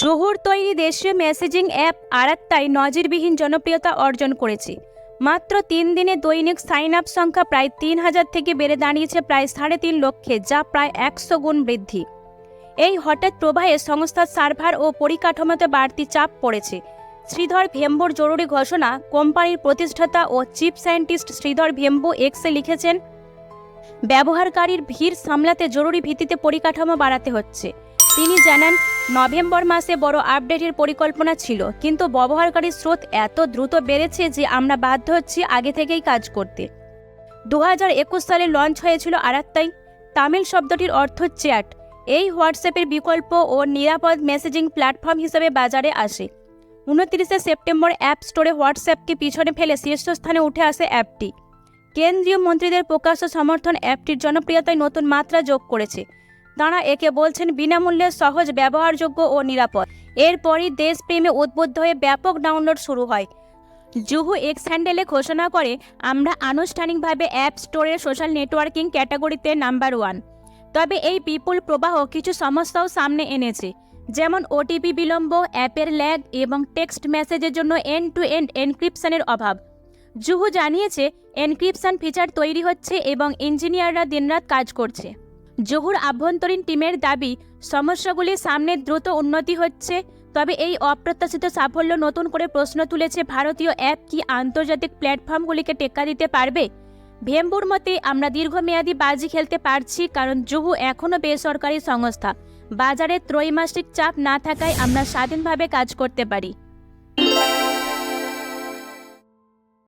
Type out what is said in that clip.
জহুর তৈরি দেশীয় messaging app আরাত্তায় নজিরবিহীন জনপ্রিয়তা অর্জন করেছে। মাত্র তিন দিনে দৈনিক সাইন আপ সংখ্যা প্রায় তিন হাজার থেকে বেড়ে দাঁড়িয়েছে প্রায় সাড়ে তিন লক্ষে, যা প্রায় একশো গুণ বৃদ্ধি। এই হঠাৎ প্রবাহে সংস্থার সার্ভার ও পরিকাঠামোতে বাড়তি চাপ পড়েছে। শ্রীধর ভেম্বুর জরুরি ঘোষণা, কোম্পানির প্রতিষ্ঠাতা ও চিফ সায়েন্টিস্ট শ্রীধর ভেম্বু এক্সে লিখেছেন ব্যবহারকারীর ভিড় সামলাতে জরুরি ভিত্তিতে পরিকাঠামো বাড়াতে হচ্ছে। তিনি জানান, নভেম্বর মাসে বড় আপডেটের পরিকল্পনা ছিল, কিন্তু ব্যবহারকারীর স্রোত এত দ্রুত বেড়েছে যে আমরা বাধ্য হচ্ছি আগে থেকেই কাজ করতে। দু হাজার একুশ সালে লঞ্চ হয়েছিল আরাত্তাই, তামিল শব্দটির অর্থ চ্যাট। এই হোয়াটসঅ্যাপের বিকল্প ও নিরাপদ মেসেজিং প্ল্যাটফর্ম হিসেবে বাজারে আসে। উনত্রিশে সেপ্টেম্বর অ্যাপ স্টোরে হোয়াটসঅ্যাপকে পিছনে ফেলে শীর্ষস্থানে উঠে আসে অ্যাপটি। কেন্দ্রীয় মন্ত্রীদের প্রকাশ্য সমর্থন অ্যাপটির জনপ্রিয়তায় নতুন মাত্রা যোগ করেছে। তাঁরা একে বলছেন বিনামূল্যে সহজ, ব্যবহারযোগ্য ও নিরাপদ। এরপরই দেশপ্রেমে উদ্বুদ্ধ হয়ে ব্যাপক ডাউনলোড শুরু হয়। জুহু এক্স হ্যান্ডেলে ঘোষণা করে, আমরা আনুষ্ঠানিকভাবে অ্যাপ স্টোরের সোশ্যাল নেটওয়ার্কিং ক্যাটাগরিতে নাম্বার ওয়ান। তবে এই বিপুল প্রবাহ কিছু সমস্যাও সামনে এনেছে, যেমন ওটিপি বিলম্ব, অ্যাপের ল্যাগ এবং টেক্সট মেসেজের জন্য এন্ড টু এন্ড এনক্রিপশনের অভাব। জুহু জানিয়েছে, এনক্রিপশন ফিচার তৈরি হচ্ছে এবং ইঞ্জিনিয়াররা দিনরাত কাজ করছে। জহুর আভ্যন্তরীণ টিমের দাবি সমস্যাগুলির সামনে দ্রুত উন্নতি হচ্ছে, তবে এই অপ্রত্যাশিত সাফল্য নতুন করে প্রশ্ন তুলেছে ভারতীয় অ্যাপ কি আন্তর্জাতিক প্ল্যাটফর্মগুলিকে টেক্কা দিতে পারবে? ভেম্বুর মতে, আমরা দীর্ঘমেয়াদী বাজি খেলতে পারছি, কারণ জুহু এখনও বেসরকারি সংস্থা। বাজারে ত্রৈমাসিক চাপ না থাকায় আমরা স্বাধীনভাবে কাজ করতে পারি।